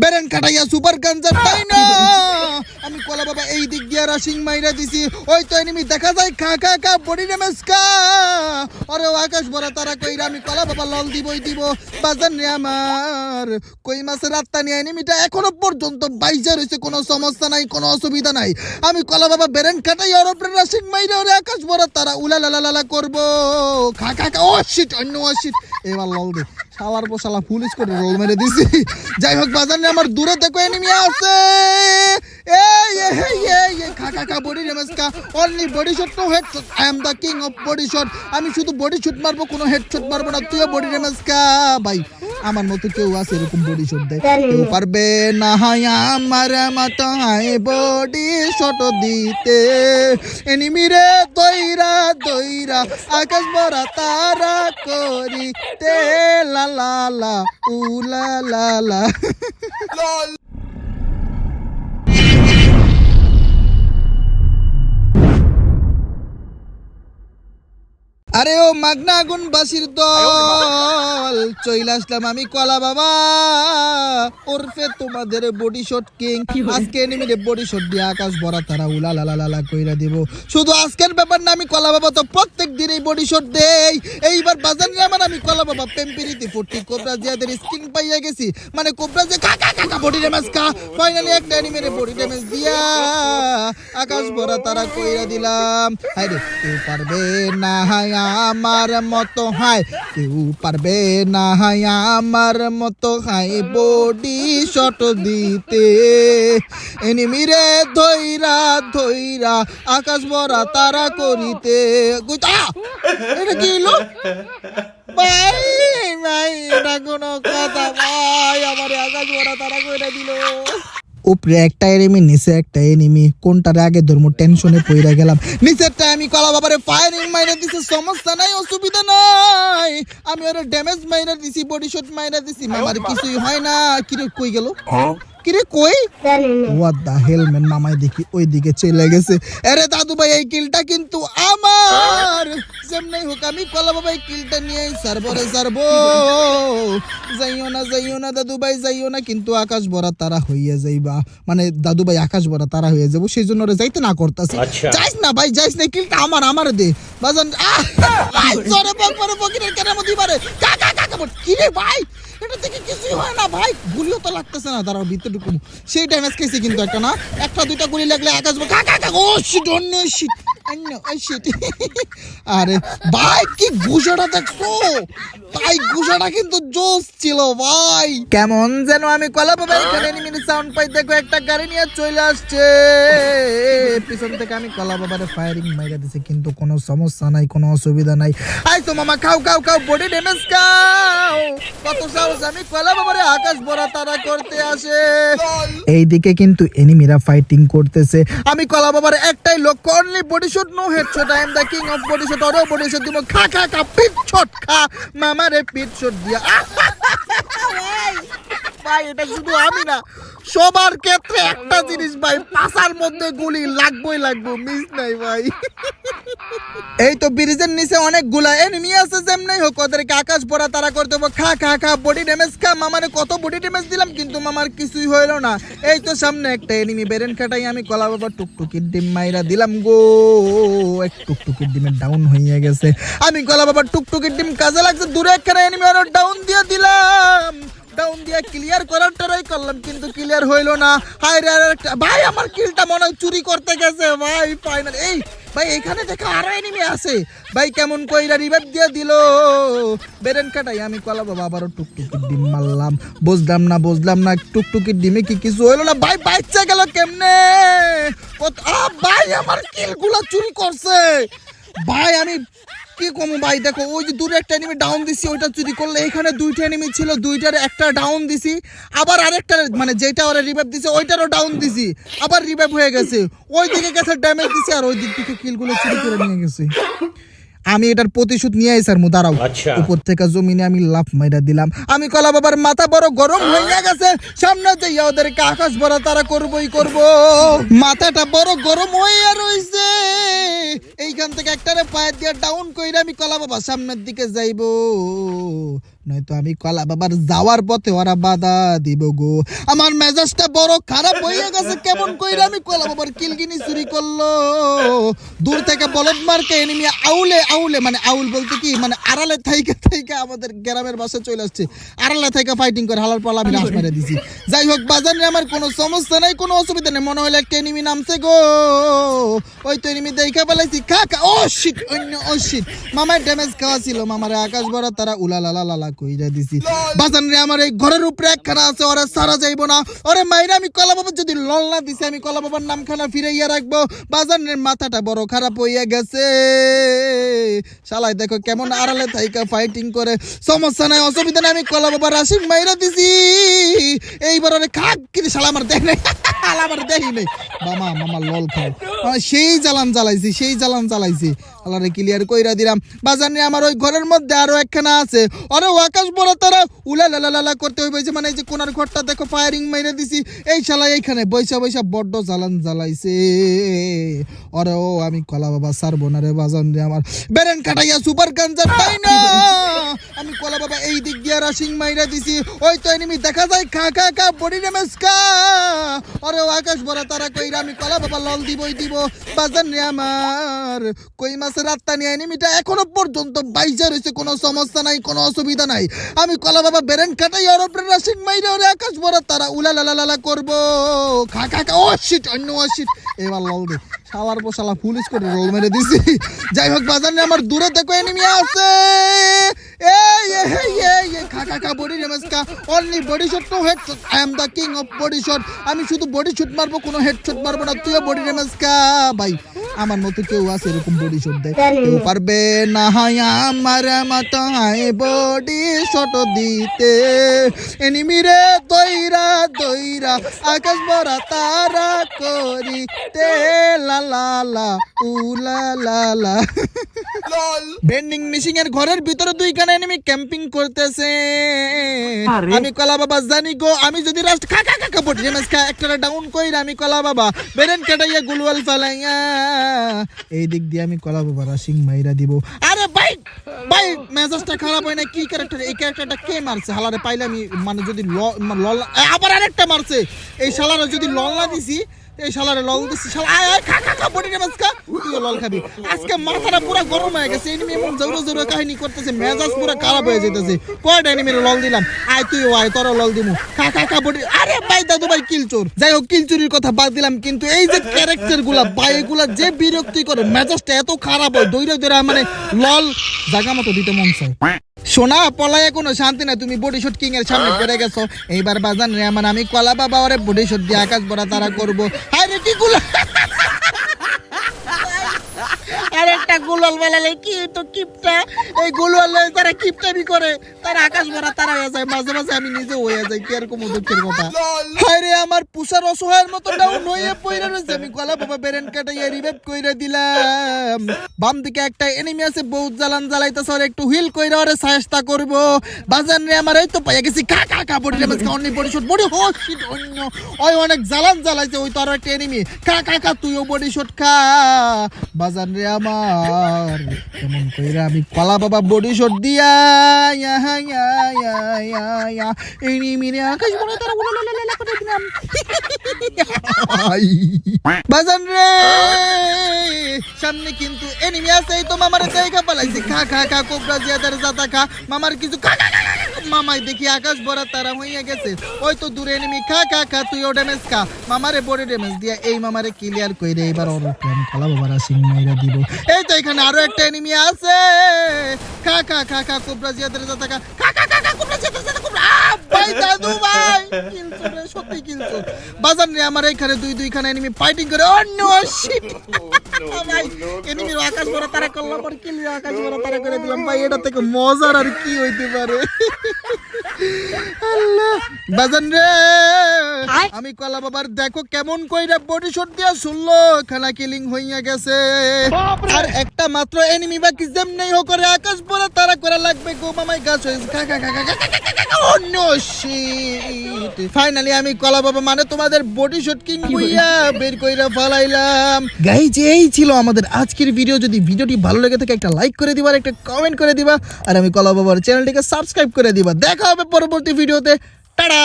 বেরেন কাটাইয়া super গাঞ্জা তাই না আমি কলা বাবা এই দিক দিয়ে রাশিং মাইরা দিছি। ওই তো এনিমি দেখা যায় খা খা খা, বডি ড্যামেজ খা। আরে আকাশ ভরা তারা কইরা আমি কলা বাবা লল দিবই দিব। বাজার নে আমার। কই মাছের রাত্তা নিয়ে এনিমিটা এখনও পর্যন্ত বাইজা রয়েছে কোনো সমস্যা নাই, কোনো অসুবিধা নাই। আমি কলা বাবা বেরেন কাটাই আর ওপরে রাশিং মাইরা ওরে আকাশ ভরা তারা উলা লা লা লা লা করব। খা খা খা, ও শিট অন্য ও শিট এবার লল দে। শালার পোশালা পুলিশ করে রোল মেরে দিছি। যাই হোক, বাজার আমার দূরে দেখো এনিমি আছে। Body body king of body shot আমি শুধু বডি শট মারবো, কোনো হেড শট মারবো না। তুইও বডি খা। ভাই, আমার মতো কেউ আছে এরকম বডি শট দেয়। কেউ পারবে না হাই আমার মতো বডি শট দিতে। এনিমি রে দইরা দইরা, আকাশ ভরা তারা করিতে। লা লা লা উ লা লা লা আরে ও মাগনা আগুন বাসির দল চইলা আসলাম আমি কলা বাবা। ওরফে তোমাদের বডি শট কিং। আজকে এনিমিরে বডি শট দিয়ে আকাশ ভরা তারা উলা লা লা লা লা কইরা দিব। শুধু আজকের ব্যাপার না আমি কলা বাবা তো প্রত্যেক দিন এই বডি শট দেই। এইবার বাজার নিয়ে আমার আমি কলা বাবা পেম্পিরিতে ফুটি কোবরা জিয়াদের স্কিন পাইয়া গেছি। মানে কোবরা যে কা কা কা বডি ড্যামেজ কা। ফাইনালি একটা এনিমিরে বডি ড্যামেজ দিয়া। আকাশ ভরা তারা কইরা দিলাম। হায়রে কেউ পারবে না হাই আমার মতো হাই কেউ পারবে না হাই আমার মতো হাই বডি শট দিতে। এনিমিরে ধইরা ধইরা আকাশ ভরা তারা করিতে। গুইতা, এটা কি হলো ভাই ভাই, এটা কোনো কথা, ভাই, আমার আকাশ ভরা তারা কইরা দিল। উপরে একটা এনিমি নিচে একটা এনিমি কোনটার আগে ধর্ম টেনশনে পইরা গেলাম। নিচেরটা আমি কলা বাবারে ফায়ারিং মাইনে দিছি সমস্যা নাই অসুবিধা নাই। আমি ওর ড্যামেজ মাইনে দিছি বডি শট মাইনে দিছি আমার কিছুই হয় না। কিরে কই গেল? কিরে কই? হোয়াট দা হেল ম্যান মামাই দেখি ওই দিকে চলে গেছে। আরে দাদু ভাই এই কিলটা কিন্তু আমার। যেমনি হোক আমি কলা বাবা এই কিলটা নিয়ে সারবরে সারবো। যাইও না যাইও না দাদু ভাই যাইও না কিন্তু আকাশ ভরা তারা হইয়া যাইবা। মানে দাদু ভাই আকাশ ভরা তারা হইয়া যাব সেই জন্য ওরে যাইতে না করতাছি। যাইস না ভাই যাইস না কিলটা আমার আমার দে। বাজান বক পরে বকিরের মধ্যে কি রে ভাই? এটা থেকে কিছুই হয় না ভাই। গুলিও তো লাগতেছে না, দাঁড়াও, ভিতরে ঢুকুম সেই ড্যামেজ খেয়েছে কিন্তু একটা না? একটা, দুইটা গুলি লাগলে আকাশ কাকা কাকা ও শিট অন্য শিট অন্য ওই শিট আরে ভাই, কি ঘুষাটা দেখছ? ভাই ঘুষাটা কিন্তু জোস ছিল ভাই। কেমন যেন আমি কলা বাবা এখানে নিমিনি সাউন্ড পাই দেখো একটা গাড়ি নিয়ে চলে আসছে। পিছন থেকে আমি কলা বাবারে ফায়ারিং মাইরা দিছে কিন্তু কোনো সমস্যা নাই কোনো অসুবিধা নাই। আইসো মামা খাও খাও খাও বডি ড্যামেজ খাও। কত সাহস আমি কলা বাবারে আকাশ ভরা তারা করতে আসে। এইদিকে কিন্তু এনিমিরা ফাইটিং করতেছে। আমি কলা বাবার একটাই লক্ষ্য only body shot no head shot I am the king of body shot Auro body shot দিব। খা খা খা পিট শট খা। মামারে পিট শট দিয়া। ভাই, ভাই এটা শুধু আমি না সবার ক্ষেত্রে একটা জিনিস ভাই পাশার মধ্যে গুলি লাগবই লাগবো মিস নাই ভাই। এই তো ব্রিজের নিচে অনেকগুলা এনিমি আছে যেমনি হোক ওদেরকে আকাশ পড়া তারা করতে হবে খা খা খা বডি ড্যামেজ খা। মামারে কত বডি ড্যামেজ দিলাম কিন্তু মামার কিছুই হইল না। এই তো সামনে একটা এনিমি বেরেন কাটাই আমি কলা বাবা টুকটুকির ডিম মাইরা দিলাম গো। এক টুকটুকির ডিমের ডাউন হয়ে গেছে। আমি কলা বাবা টুকটুকির ডিম কাজে লাগছে দূরে একটা এনিমি আরও ডাউন দিয়ে দিলাম। ডাউন দিয়ে ক্লিয়ার করার ট্রাই করলাম, কিন্তু ক্লিয়ার হইল না। হাই রে ভাই, আমার কিলটা মনে হয় চুরি করতে গেছে। ভাই ফাইনাল এই, ভাই, এখানে দেখো আরও এনিমি আছে। ভাই, কেমন কইরা রিভাইভ দিয়ে দিল। বেরেন কাটাই, আমি কলা বাবা আবারও টুকটুকির ডিম মারলাম। বুঝলাম না বুঝলাম না, টুকটুকির ডিমে কি কিছু হইল না। ভাই বাচ্চা গেল কেমনে? কত ভাই, আমার কিলগুলো চুরি করছে। ভাই, আমি কি কম ভাই? দেখো, ওই যে দূরে একটা এনিমি ডাউন দিছি, ওইটা চুরি করলে এখানে দুইটা এনিমি ছিল, দুইটার একটা ডাউন দিছি, আবার আরেকটা মানে যেটা ওরা রিভাইভ দিছে, ওইটারও ডাউন দিছি, আবার রিভাইভ হয়ে গেছে। ওই দিকে গেছে ড্যামেজ দিছে, আর ওই দিক থেকে কিলগুলো চুরি করে নিয়ে গেছে। আমি এটার প্রতিশোধ নিয়ে আইসার মু দাঁড়াও। আচ্ছা। উপর থেকে জমিনে আমি লাফ মাইরা দিলাম। আমি কলা বাবার মাথা বড় গরম হয়ে গেছে। সামনে যে ওদের আকাশ ভরা তারা করবই করব। মাথাটা বড় গরম হয়ে রইছে। এইখান থেকে একটারে পায়ে দিয়ে ডাউন কইরা আমি কলা বাবা সামনের দিকে যাইবো। নয়তো আমি কলা বাবার যাওয়ার পথে ওরা বাধা দিব গো। আমার মেজাজটা বড় খারাপ হয়ে গেছে, কেমন কইরা আমি কলা বাবার কিলগিনি চুরি করল। দূর থেকে বলদ মার্কে এনিমি আউলে আউলে মানে আউল বলতে কি মানে আড়ালে থাইকা থাইকা আমাদের গ্রামের বাসায় চলে আসছে। আড়ালে থাইকা ফাইটিং করে হালার পালা আমি রাস মেরে দিছি। যাই হোক, বাজার আমার কোনো সমস্যা নাই, কোনো অসুবিধা নেই, মনে হলো একটা এনিমি নামছে গো। ওই তো এনিমি দেখা পেলাইছি, খা খা, ও শিট অন্য, ও শিট মামার ড্যামেজ খাওয়া ছিল মামার আকাশ বড় তারা উলা লালা লালা কইরা দিছি। বাজান রে আমার এই ঘরের উপরে একখানা আছে, ওরে সারা যাইবো না। ওরে মাইরা আমি কলা বাবার যদি লল না দিছি, আমি কলা বাবার নামখানা ফিরাইয়া রাখব। বাজানের মাথাটা বড় খারাপ হইয়া গেছে। শালাই দেখো কেমন আড়ালে থাইকা ফাইটিং করে। সমস্যা নাই, অসুবিধা নাই, আমি কলা বাবার রাশিক মাইরা দিছি। এইবার ওরে খাক কিন্তু শালা আমার দেখ শালা আমার দেখি নাই। মামা মামা লল খাও। সেই জ্বালান জ্বালাইছি, সেই জ্বালান জ্বালাইছি। আল্লাহরে ক্লিয়ার কইরা দিলাম। বাজার নিয়ে আমার ওই ঘরের মধ্যে আরও একখানা আছে। আরে আকাশ বড় তারা উলা লালা করতে হইবে যে মানে এই যে কোনার ঘরটা দেখো ফায়ারিং মাইরে দিছি। এই শালা এইখানে বৈশা বৈশা বড্ড জ্বালান জ্বালাইছে। আরে ও, আমি কলা বাবা সারবো না রে বাজান রে আমার। বেরেন কাটাইয়া সুপার গাঞ্জা, তাই না? আমি কলা বাবা এই দিক দিয়ে রাশিং মাইরা দিছি। ওই তো এনিমি, দেখা যায়, খা খা খা বডি নমস্কার আরে আকাশ বড়, তারা কইরা আমি কলা বাবা লল দিবই দিব। বাজান রে আমার। কই মাছের রাত্তা নিয়ে এনিমিটা এখনও পর্যন্ত বাইজা রয়েছে কোনো সমস্যা নাই, কোনো অসুবিধা নাই। আমি কলা বাবা বেরেন কাটাই ওর উপরে রাশিং মাইরা ওরে আকাশ বড়, তারা উলা লালা লালা করব। খা খা খা, ও শিট অন্য ও শিট এবার লল দে। শালার পর পুলিশ করে রোল মেরে দিছি। যাই হোক, বাজার আমার দূরে দেখো এনিমি আছে। আমি শুধু বডি শুট মারবো, কোনো হেড শুট মারবো না। তুইও বডি রেমাজ কা ভাই। আমার মতো কেউ আছে এরকম বডি শট দেয়। কেউ পারবে না হাই আমার মতো হাই বডি শট দিতে। এনিমি রে দইরা দইরা আকাশ ভরা তারা করিতে। লা লা লা উলা লা লা বেন্ডিং মিশিং এর ঘরের ভিতরে দুইখানে এনিমি ক্যাম্পিং করতেছে। আমি কলা বাবা জানি গো আমি যদি রাস্ট খা খা খা বডি খা একটা ডাউন কইরা আমি কলা বাবা বেরেন কাটাইয়া গুলওয়াল ফালাইয়া এই দিক দিয়ে আমি কলা বাবা সিং মাইরা দিব। আরে ভাই ভাই, মেজাজটা খারাপ হয় না, কি ক্যারেক্টার এই ক্যারেক্টারটা কে মারছে? হালারে, পাইলে আমি মানে যদি ল- আবার আরেকটা মারছে। এই শালারে যদি লল না দিছি এই শালারে লল দিছি, শালা, আয় আয়, খা খা খা, বডি ড্যামেজ খা তুইও লল খাবি। আজকে মাথাটা পুরো গরম হয়ে গেছে এনিমি এমন জোরে জোরে কাহিনী করতেছে, মেজাজ পুরো খারাপ হয়ে যাইতেছে। কয়টা এনিমির লল দিলাম? আয় তুইও আয় তোরা লল দিমু। খা খা খা, বডি, আরে ভাই, দাদু ভাই কিল চোর। যাই হোক কিল চুরির কথা বাদ দিলাম, কিন্তু এই যে ক্যারেক্টারগুলা, ভাই, এগুলা যে বিরক্তি করে মেজাজটা এত খারাপ হয় দৈরা দৈরা মানে লল জায়গা মতো দিতে মন চায়। সোনা, পলায় কোনো শান্তি না তুমি বডি শট কিং এর সামনে পড়ে গেছো। এইবার বাজান রে আমার, আমি কলা বাবা, ওরে বডি শট দিয়ে আকাশ বড়া তারা করব। হায় রে, কি গুলা আর একটা গুলাল বেলালে কি তো কিপটা? এই গুলাল তারা করে আকাশ ভরা তারা হয়ে যায়, মাঝে মাঝে আমি নিজে হয়ে যাই, কি আর কোনো দুঃখের কথা। হায় রে, আমার পুষার অসহায়ের মতো ডাউন পড়ে রয়েছে। আমি গলা বাবা বেরেন রিভাইভ কইরা দিলাম। বাম দিকে একটা এনিমি আছে, বহুত জ্বালান জ্বালাইতেছে, ওর একটু হুইল কইরা ওরে সাহেস্তা করব। বাজান রে, আমার এই তো পাইয়া গেছি। খা খা খা বডি ড্যামেজ অন্য বডি শট বডি হো শিট অন্য। ওই অনেক জ্বালান জ্বালাইছে, ওই তো আরও একটা এনিমি খা খা খা, তুইও বডি শট খা। বাজান রে, আমার কেমন কইরা আমি কলা বাবা বডি শট দিয়া ইয়া ইয়া ইয়া ইয়া ইয়া রে আকাশ বড় তারা উলা লা লা বাজান রে সামনে কিন্তু এনিমি আছে এই তো মামারে দেখা পালাইছে খা খা খা কোবরা জিয়াদার জাতা খা মামার কিছু খা খা খা। মামাই দেখি আকাশ ভরা তারা হইয়া গেছে ওই তো দূরে এনিমি খা খা খা তুই ও ড্যামেজ খা মামারে বডি ড্যামেজ দিয়া এই মামারে ক্লিয়ার কইরে এবার ওর প্রেম খলা বাবারা সিং মাইরা দিব এই তো এখানে আরও একটা এনিমি আছে খা খা খা খা কোবরা জিয়াদার জাতা খা খা খা খা কোবরা জিয়াদার জাতা কোবরা ভাই দাদু ভাই রে সত্যি কিলছো বাজান রে আমার এখানে দুই দুইখানে এনিমি ফাইটিং করে oh, অন্য শিট ভাই এনিমির আকাশ ভরা তারা করলাম পর কিল আকাশ ভরা তারা করে দিলাম ভাই এটা থেকে মজার আর কি হইতে পারে আল্লাহ বাজান রে আমি কলা বাবার দেখো কেমন কইরা বডি শট দিয়া শুনলো খানা কিলিং হইয়া গেছে আর একটা মাত্র এনিমি বাকি যেমনি হোক করে আকাশ পরে তারা করা লাগবে গো মামাই গাছ হয়েছে no shit ফাইনালি আমি কলা বাবা মানে তোমাদের বডি শট কিং হইয়া বের কইরা ফালাইলাম। গাই যে এই ছিল আমাদের আজকের ভিডিও যদি ভিডিওটি ভালো লেগে থাকে একটা লাইক করে দিবা একটা কমেন্ট করে দিবা। আর আমি কলা বাবার চ্যানেলটিকে সাবস্ক্রাইব করে দিবা। দেখা হবে পরবর্তী ভিডিওতে টাটা